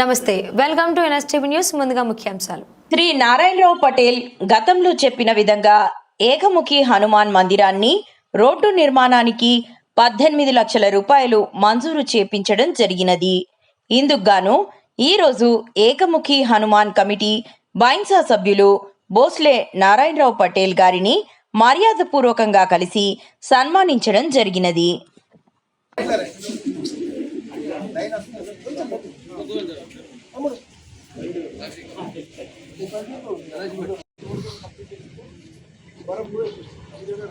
నమస్తే welcome to NSTV news. ముందుగా ముఖ్యాంశాలు. శ్రీ నారాయణరావు పటేల్ గతంలో చెప్పిన విధంగా ఏకముఖి హనుమాన్ మందిరాన్ని రోడ్డు నిర్మాణానికి పద్దెనిమిది లక్షల రూపాయలు మంజూరు చేపించడం జరిగినది. ఇందుకుగాను ఈరోజు ఏకముఖి హనుమాన్ కమిటీ బైన్సా సభ్యులు బోస్లే నారాయణరావు పటేల్ గారిని మర్యాదపూర్వకంగా కలిసి సన్మానించడం జరిగినది.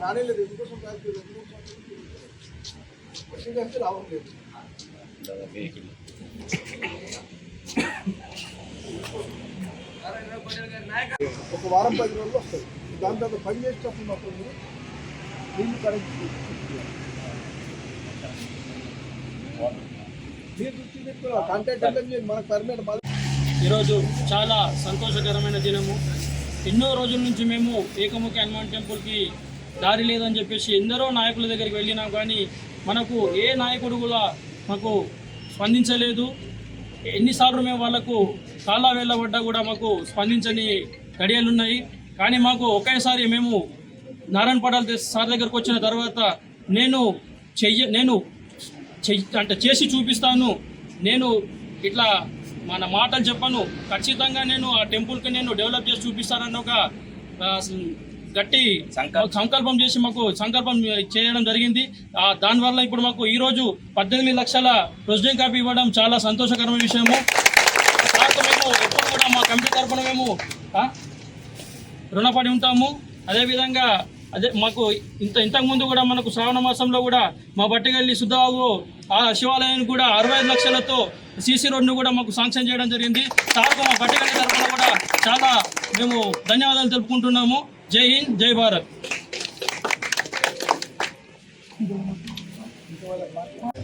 రానేలేదు ఎందుకోసం కాదు వచ్చిందంటే రావట్లేదు ఒక వారం పది రోజులు వస్తాయి దాని తర్వాత పని చేసేటప్పుడు మాత్రం మీరు నీళ్ళు కరెక్ట్ ఈరోజు చాలా సంతోషకరమైన దినము. ఎన్నో రోజుల నుంచి మేము ఏకముఖి హనుమాన్ టెంపుల్కి దారి లేదని చెప్పేసి ఎందరో నాయకుల దగ్గరికి వెళ్ళినాం కానీ మనకు ఏ నాయకుడు కూడా మాకు స్పందించలేదు. ఎన్నిసార్లు మేము వాళ్ళకు చాలా వెళ్ళబడ్డా కూడా మాకు స్పందించని గడియలు ఉన్నాయి. కానీ మాకు ఒకేసారి మేము నారాయణ పడాల్ సార్ దగ్గరకు వచ్చిన తర్వాత నేను చెయ్య నేను అంటే చేసి చూపిస్తాను. నేను ఇట్లా మన మాటలు చెప్పను. ఖచ్చితంగా నేను ఆ టెంపుల్కి నేను డెవలప్ చేసి చూపిస్తానని ఒక గట్టి సంకల్పం. చేసి మాకు సంకల్పం చేయడం జరిగింది. ఆ, దానివల్ల ఇప్పుడు మాకు ఈరోజు పద్దెనిమిది లక్షల ప్రొసీడింగ్ కాపీ ఇవ్వడం చాలా సంతోషకరమైన విషయము. మేము ఎప్పుడు కూడా మా కమిటీ తరఫున మేము రుణపడి ఉంటాము. అదేవిధంగా అదే మాకు ఇంత ఇంతకుముందు కూడా మనకు శ్రావణ మాసంలో కూడా మా బట్టిగల్లి సుధావు ఆ శివాలయాన్ని కూడా అరవై ఐదు లక్షలతో సీసీ రోడ్ను కూడా మాకు శాంక్షన్ చేయడం జరిగింది. సార్కు మా బట్టిగల్లి తరఫున కూడా చాలా మేము ధన్యవాదాలు తెలుపుకుంటున్నాము. జై హింద్ జై భారత్.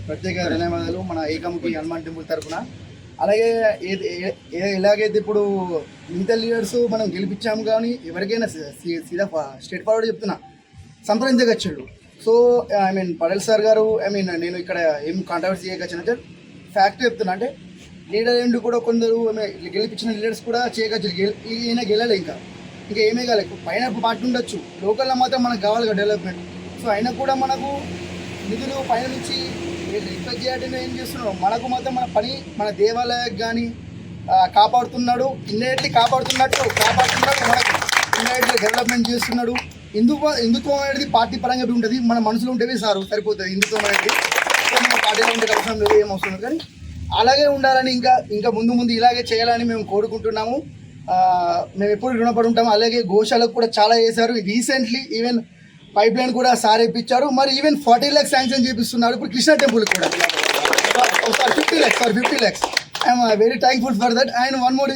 ప్రత్యేక ధన్యవాదాలు మన ఏకముఖి హనుమాన్ టెంపుల్ తరఫున. అలాగే ఎలాగైతే ఇప్పుడు మిగతా లీడర్స్ మనం గెలిపించాము కానీ ఎవరికైనా సీదా స్టేట్ ఫార్వర్డ్ చెప్తున్నా. సంప్రదించగచ్చాడు so I mean Patel sir గారు ఐ మీన్ నేను ఇక్కడ ఏం కాంట్రవర్సీ చేయగచ్చిన ఫ్యాక్ట్ చెప్తున్నా అంటే లీడర్ ఎండు కూడా కొందరు గెలిపించిన లీడర్స్ కూడా చేయగచ్చు గెల- ఈయన గెలలే ఇంకా. ఇంకా ఏమీ కాలేదు పైన పార్టీ ఉండొచ్చు. లోకల్లో మాత్రం మనకు కావాలి డెవలప్మెంట్ సో అయినా కూడా మనకు నిధులు పైన నుంచి రిక్వెస్ట్ చేయడం ఏం చేస్తున్నాడు మనకు మాత్రం మన పని మన దేవాలయానికి కానీ కాపాడుతున్నాడు. ఇన్నెట్లీ కాపాడుతున్నట్టు కాపాడుతున్నాడు మనకు. ఇన్నెట్లీ డెవలప్మెంట్ చేస్తున్నాడు. హిందుత్వ హిందుత్వం అనేది పార్టీ పరంగా ఉంటుంది. మన మనసులో ఉంటేవి సార్ సరిపోతుంది. హిందుత్వం అనేది. మన పార్టీలో ఉండే అవసరం లేదు ఏం అవసరం కానీ అలాగే ఉండాలని ఇంకా ఇంకా ముందు ముందు ఇలాగే చేయాలని మేము కోరుకుంటున్నాము. మేము ఎప్పుడు రుణపడి ఉంటాము. అలాగే గోశాలకు కూడా చాలా చేశారు రీసెంట్లీ ఈవెన్ పైప్ లైన్ కూడా సార్ ఇప్పించారు. మరి ఈవెన్ ఫార్టీ ల్యాక్స్ శాంక్షన్ చేపిస్తున్నారు. ఇప్పుడు కృష్ణా టెంపుల్ కూడా. Sir fifty lakhs sir fifty lakhs I'm very thankful for that and one more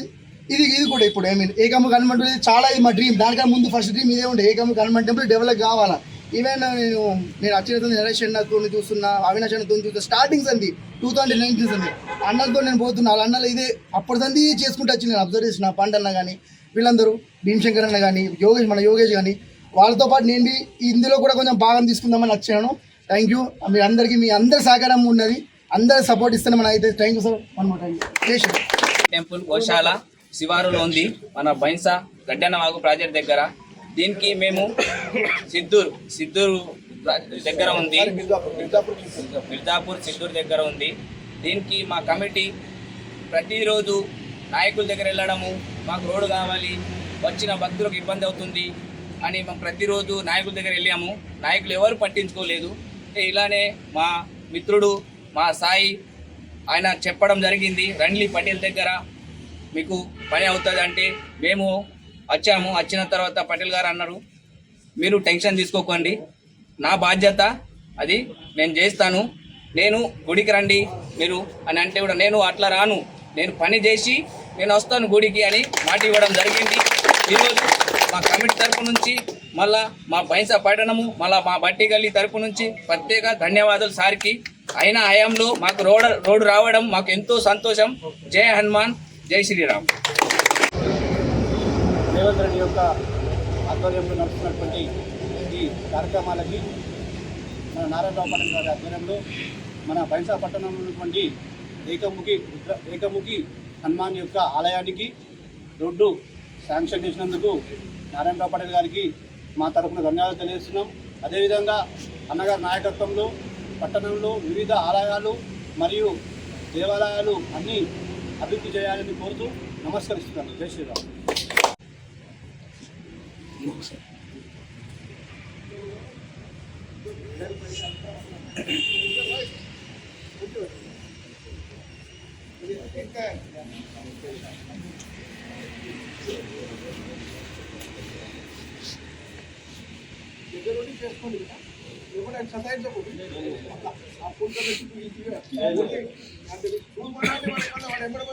ఇది ఇది కూడా ఇప్పుడు ఐ మీన్ ఏకమ్మ గవర్నమెంట్ ఇది చాలా ఇది మా డ్రీమ్ దానికన్నా ముందు ఫస్ట్ డ్రీమ్ ఇదే ఉండే. ఏకమ్మ గవర్నమెంట్ టెంపుల్ డెవలప్ కావాలా? ఈవెన్ uh, నేను నేను అచ్చినతో నరేష్ అన్నతో చూస్తున్నా అవినాష్ అన్నతో చూస్తున్నా. స్టార్టింగ్స్ అంది టూ థౌసండ్ నైన్టీన్స్ అంది అన్నలతో నేను పోతున్నా. వాళ్ళ అన్నలు ఇదే అప్పటిదంది చేసుకుంటూ వచ్చి నేను అబ్జర్వ్ చేసిన పండన్న కానీ వీళ్ళందరూ భీమశంకర్ అన్న కానీ యోగేష్ మన యోగేష్ కానీ వాళ్ళతో పాటు నేను ఇందులో కూడా కొంచెం భాగం తీసుకుందామని వచ్చాను. థ్యాంక్ యూ మీ అందరికీ మీ అందరి సహకారం ఉన్నది. అందరి సపోర్ట్ ఇస్తాను అయితే thank you sir one more thank temple గోశాల శివారులో ఉంది మన బైన్సా గడ్డన్నవాగు ప్రాజెక్ట్ దగ్గర. దీనికి మేము సిద్దూరు సిద్దూరు ప్రా- దగ్గర ఉంది. మిర్జాపూర్ సిద్దూరు దగ్గర ఉంది. దీనికి మా కమిటీ ప్రతిరోజు నాయకుల దగ్గర వెళ్ళడము మాకు రోడ్డు కావాలి వచ్చిన భక్తులకు ఇబ్బంది అవుతుంది. అని మేము ప్రతిరోజు నాయకుల దగ్గర వెళ్ళాము. నాయకులు ఎవరు పట్టించుకోలేదు. ఇలానే మా మిత్రుడు మా సాయి ఆయన చెప్పడం జరిగింది. రణ్లీ పటేల్ దగ్గర మీకు పని అవుతుంది అంటే మేము వచ్చాము. వచ్చిన తర్వాత పటేల్ గారు అన్నారు మీరు టెన్షన్ తీసుకోకండి. నా బాధ్యత అది నేను చేస్తాను. నేను గుడికి రండి మీరు అని అంటే కూడా నేను అట్లా రాను. నేను పని చేసి నేను వస్తాను గుడికి అని మాట ఇవ్వడం జరిగింది. ఈరోజు మా కమిటీ తరపు నుంచి మళ్ళా మా బైన్సా పట్టణము మళ్ళా మా బట్టి గల్లీ తరపు నుంచి ప్రత్యేక ధన్యవాదాలు సార్కి. అయిన హయాంలో మాకు రోడ్ రోడ్డు రావడం మాకు ఎంతో సంతోషం. జై హనుమాన్ జై శ్రీరామ్. రేవంత్ రెడ్డి యొక్క ఆధ్వర్యంలో నడుస్తున్నటువంటి ఈ కార్యక్రమాలకి మన నారాయణరావు పట్టణం గారి ఆధ్వర్యంలో మన బైన్సా పట్టణంలో ఉన్నటువంటి ఏకముఖి ఏకముఖి హనుమాన్ యొక్క ఆలయానికి రోడ్డు శాంక్షన్ చేసినందుకు నారాయణరావు పటేల్ గారికి మా తరఫున ధన్యవాదాలు తెలియజేస్తున్నాం అదేవిధంగా అన్నగారి నాయకత్వంలో పట్టణంలో వివిధ ఆలయాలు మరియు దేవాలయాలు అన్నీ అభివృద్ధి చేయాలని కోరుతూ నమస్కరిస్తున్నాను జై శ్రీరామ్ Thank you. చేసుకోండి లేకుంటే సతాయించకూడదు అట్లా ఆ పూలతో పెట్టి ఈజీగా అంటే వాడు ఎంబడి